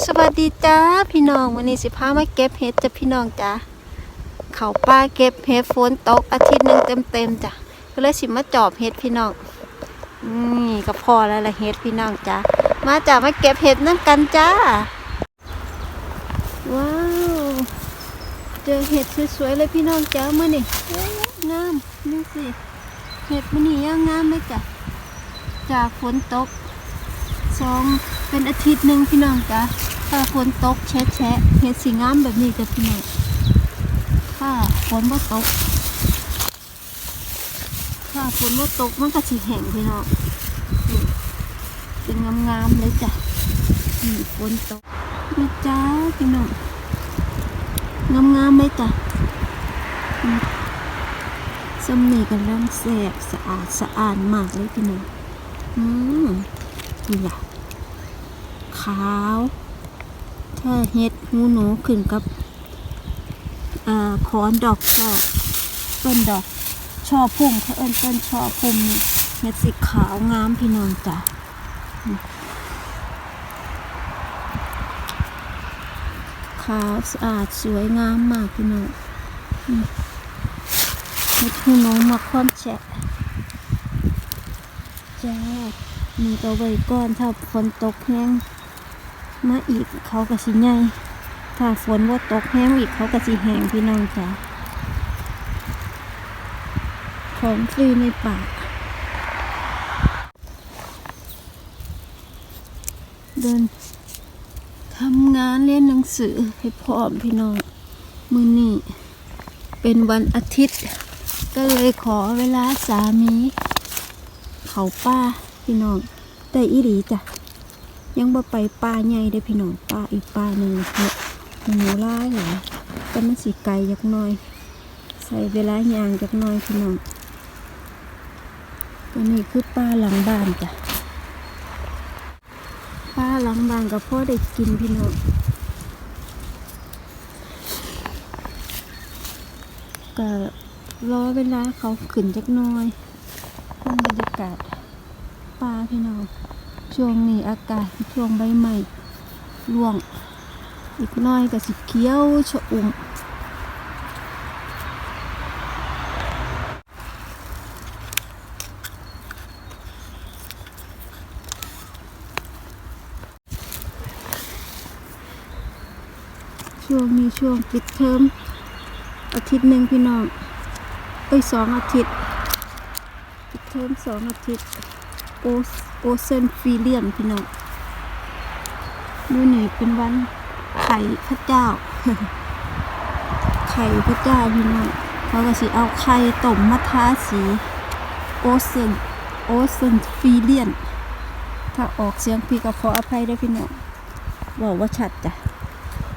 สวัสดีจ้าพี่น้องวันนี้สิพามาเก็บเห็ดจ้ะพี่น้องจ้าเขาป้าเก็บเห็ดฝนตกอาทิตย์หนึ่งเต็มๆจ้ะก็เลยสิมาจอบเห็ดพี่น้องนี่ก็พอแล้วละเห็ดพี่น้องจ้ามาจ้ามาเก็บเห็ดนั่นกันจ้าว้าวเจอเห็ดสวยๆเลยพี่น้องจ้ามื่อนี่งามนี่สิเห็ดมันนี่ยังงามเลยจ้ะจากฝนตก สองเป็นอาทิตย์หนึ่งพี่น้องจ้ะถ้าฝนตกแฉะแฉะเห็ดสีงามแบบนี้จ้ะพี่น้องถ้าฝนบ่ตก ถ้าฝนบ่ตกมันก็สีแห้งพี่น้องเป็นงามๆเลยจ้ะนี่ฝนตกนี่จ้าพี่น้องงามๆเลยจ้ะนี่สำนีกำลังแสบสะอาดสะอาดมากเลยพี่น้องอืมนี่ล่ะ ขาว ถ้าเฮ็ดหูหนูขึ้นกับอขอนดอกช่อต้นดอกช่อพุ่มเขาเอิ้นต้นช่อพุ่มนี่เฮ็ดสีขาวงามพี่น้องจ้ะขาวสะอาดสวยงามมากพี่น้องเฮ็ดหูหนูมาความแฉะจ้ามีก็ไว้ก้อนถ้าฝนตกแห้ง มาอีกเขาก็สิใหญ่ถ้าฝนว่าตกแห้งอีกเขาก็สิแห้งพี่น้องจ้ะของฟรีในป่าเดินทำงานเรียนหนังสือให้พร้อมพี่น้อง มือนี้เป็นวันอาทิตย์ ก็เลยขอเวลาสามี เขาป้าพี่น้องแต่อีหลีจ้ะ ยังบ่ไปป้าใหญ่เด้พี่น้องป้าอีกป้าหนึ่งเนี่ยหนูล่ายเหรอแต่มันสิไกลยักน่อย ใส่เวลายางจักน่อยพี่น้องตัวนี้คือป้าหลังบ้านจ้ะป้าหลังบ้านกับพ่อได้กินพี่น้องก็รอเวลาเขาขึ้นจักน่อยเรื่อบรรยากาศป่าพี่น้อง ช่วงนี้อากาศช่วงใบไม้ร่วง อีกน้อยก็สิเขียวชะอุ่มช่วงนี้ช่วงปิดเทอมอาทิตย์หนึ่งพี่น้องเอ้ยสองอาทิตย์ปิดเทอมสองอาทิตย์โอ โอเซนฟีเลียนพี่น้องมื้อนี้เป็นวันไข่พระเจ้า ไข่พระเจ้าพี่น้องเขาก็สิเอาไข่ต้มมาทาสีโอเซนโอเซนฟีเลียน ถ้าออกเสียงพี่ก็ขออภัยด้วยพี่น้องบอกว่าชัดจ้ะ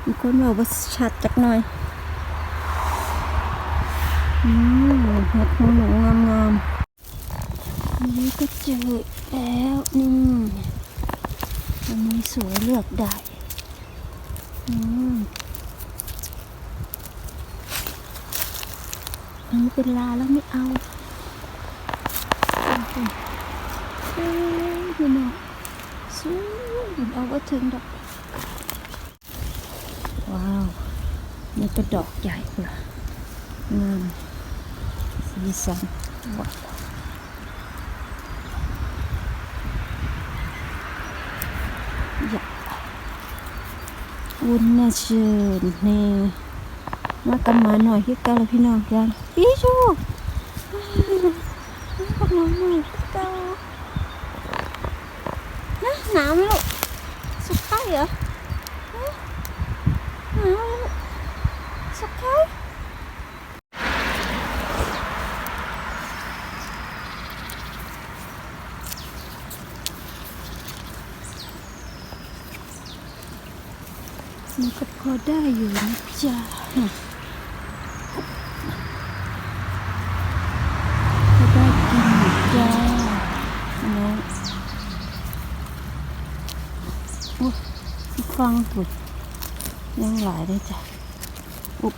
มีคนบอกว่าชัดจักหน่อยอืมเห็ดหูหนูงามๆ นี่ก็เจอแล้วนี่อันนี้สวยเลือกได้อืมอันนี้เป็นลาแล้วไม่เอาเอ้ยพี่น้อสวยเอาว่าถึงดอก ว้าว นี่ก็ดอกใหญ่เลยงามสีสันว้าว Wunderschön. Nee. มากันมาหน่อยที่เก้าแล้วพี่น้องกันพี่ชูพวกน้องหน่อยที่เก้านะหนาวไหมลูกสุดท้ายเหรอฮะหนาวไหมลูกสุดท้าย มันก็พอได้อยู่นะจ๊ะพอได้กินอยู่จ้าน้องโอ้ยฟังถุกยังหลายได้จ้ะ อุ๊บ